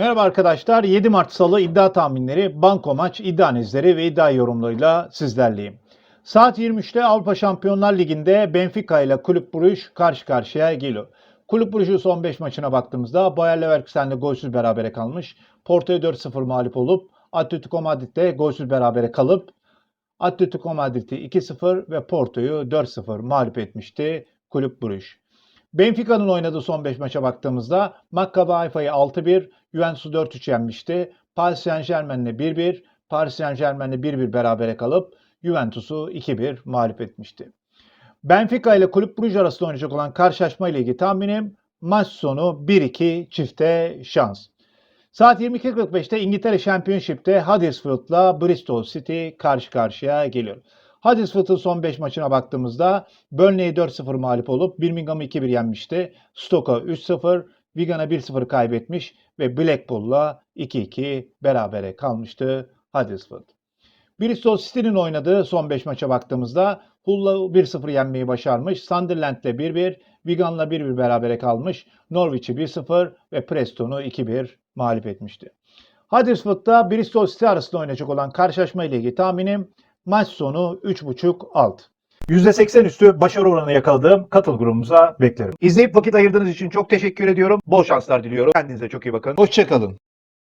Merhaba arkadaşlar. 7 Mart Salı iddia tahminleri, banko maç, iddia analizleri ve iddia yorumlarıyla sizlerleyim. Saat 23'te Avrupa Şampiyonlar Ligi'nde Benfica ile Kulüp Brugge karşı karşıya geliyor. Kulüp Brugge'un son 5 maçına baktığımızda Bayer Leverkusen'le golsüz berabere kalmış. Porto'ya 4-0 mağlup olup Atletico Madrid'de golsüz berabere kalıp Atletico Madrid'i 2-0 ve Porto'yu 4-0 mağlup etmişti Kulüp Brugge. Benfica'nın oynadığı son 5 maça baktığımızda Maccabi Haifa'yı 6-1, Juventus'u 4-3 yenmişti. Paris Saint Germain'le 1-1, Paris Saint Germain'le 1-1 berabere kalıp Juventus'u 2-1 mağlup etmişti. Benfica ile Kulüp Brugge arasında oynayacak olan karşılaşma ile ilgili tahminim maç sonu 1-2 çifte şans. Saat 22.45'te İngiltere Championship'te Huddersfield'la Bristol City karşı karşıya geliyor. Huddersfield'ın son 5 maçına baktığımızda Burnley'i 4-0 mağlup olup Birmingham'ı 2-1 yenmişti. Stoke'a 3-0, Wigan'a 1-0 kaybetmiş ve Blackpool'la 2-2 berabere kalmıştı Huddersfield. Bristol City'nin oynadığı son 5 maça baktığımızda Hull'la 1-0 yenmeyi başarmış. Sunderland'le 1-1, Wigan'la 1-1 berabere kalmış. Norwich'i 1-0 ve Preston'u 2-1 mağlup etmişti. Huddersfield'da Bristol City arasında oynayacak olan karşılaşma ile ilgili tahminim maç sonu 3.5 alt. %80 üstü başarı oranı yakaladığım katıl grubumuza beklerim. İzleyip vakit ayırdığınız için çok teşekkür ediyorum. Bol şanslar diliyorum. Kendinize çok iyi bakın. Hoşçakalın.